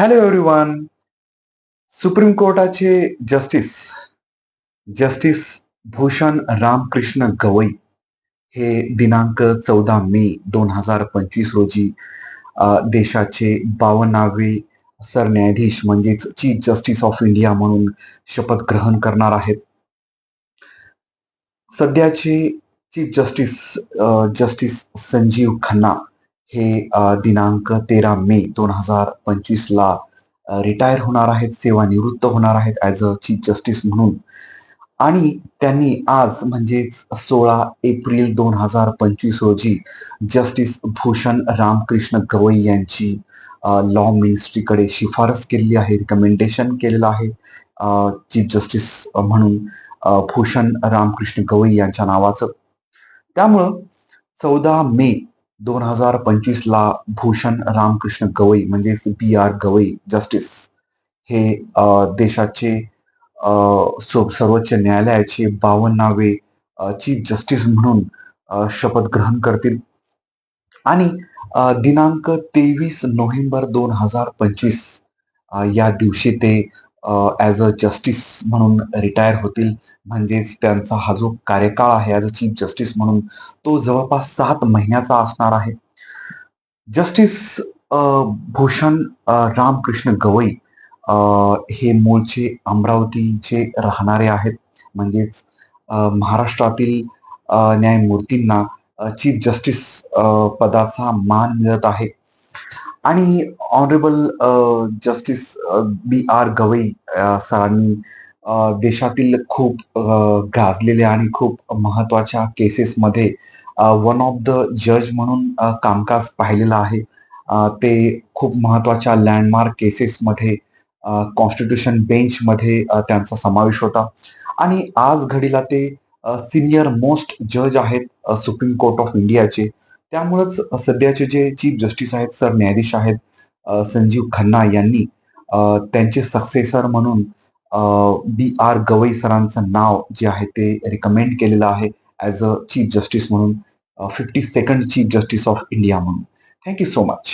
Hello everyone supreme कोर्टाचे justice justice Bhushan Ramkrishna Gavai हे दिनांक चौदा मे दोन हजार पंचवीस रोजी देशाचे बावन्नावे सरन्यायाधीश म्हणजेच चीफ जस्टिस ऑफ इंडिया म्हणून शपथ ग्रहण करणार आहेत. सध्याचे chief justice justice Sanjiv Khanna हे दिनांक तेरा मे दोन हजार पंचवीस ला रिटायर होणार आहेत सेवानिवृत्त होणार आहेत ॲज अ चीफ जस्टिस म्हणून. आणि त्यांनी आज म्हणजेच सोळा एप्रिल दोन हजार पंचवीस रोजी जस्टिस भूषण रामकृष्ण गवई यांची लॉ मिनिस्ट्रीकडे शिफारस केलेली आहे रिकमेंडेशन केलेलं आहे चीफ जस्टिस म्हणून भूषण रामकृष्ण गवई यांच्या नावाचं. त्यामुळं चौदा मे दोन हजार पंचवीस ला भूषण रामकृष्ण गवई म्हणजेच बी आर गवई जस्टिस हे देशाचे सर्वोच्च न्यायालयाचे बावन्नावे चीफ जस्टिस म्हणून शपथ ग्रहण करतील. आणि दिनांक तेवीस नोव्हेंबर दोन हजार पंचवीस या दिवशी ते ॲज अ जस्टिस म्हणून रिटायर होतील. म्हणजेच त्यांचा हा जो कार्यकाळ आहे ॲज अ चीफ जस्टिस म्हणून तो जवळपास सात महिन्याचा असणार आहे. जस्टिस भूषण रामकृष्ण गवई हे मूळचे अमरावतीचे राहणारे आहेत. म्हणजेच महाराष्ट्रातील न्यायमूर्तींना चीफ जस्टिस पदाचा मान मिळत आहे. आणि honourable justice B R Gavai सरांनी देशातील खूप गाजलेल्या आणि खूप महत्त्वाच्या केसेसमध्ये वन ऑफ द जज म्हणून कामकाज पाहिलेलं आहे. ते खूप महत्त्वाच्या लँडमार्क केसेसमध्ये कॉन्स्टिट्यूशन बेंचमध्ये त्यांचा समावेश होता. आणि आज घडीला ते सिनियर मोस्ट जज आहेत सुप्रीम कोर्ट ऑफ इंडियाचे त्यामुळंच सध्याचे जे चीफ जस्टिस आहेत सर न्यायाधीश आहेत संजीव खन्ना यांनी त्यांचे सक्सेसर म्हणून बी आर गवई सरांचं नाव जे आहे ते रिकमेंड केलेलं आहे ॲज अ चीफ जस्टिस म्हणून fifty second chief justice of India म्हणून. Thank you so much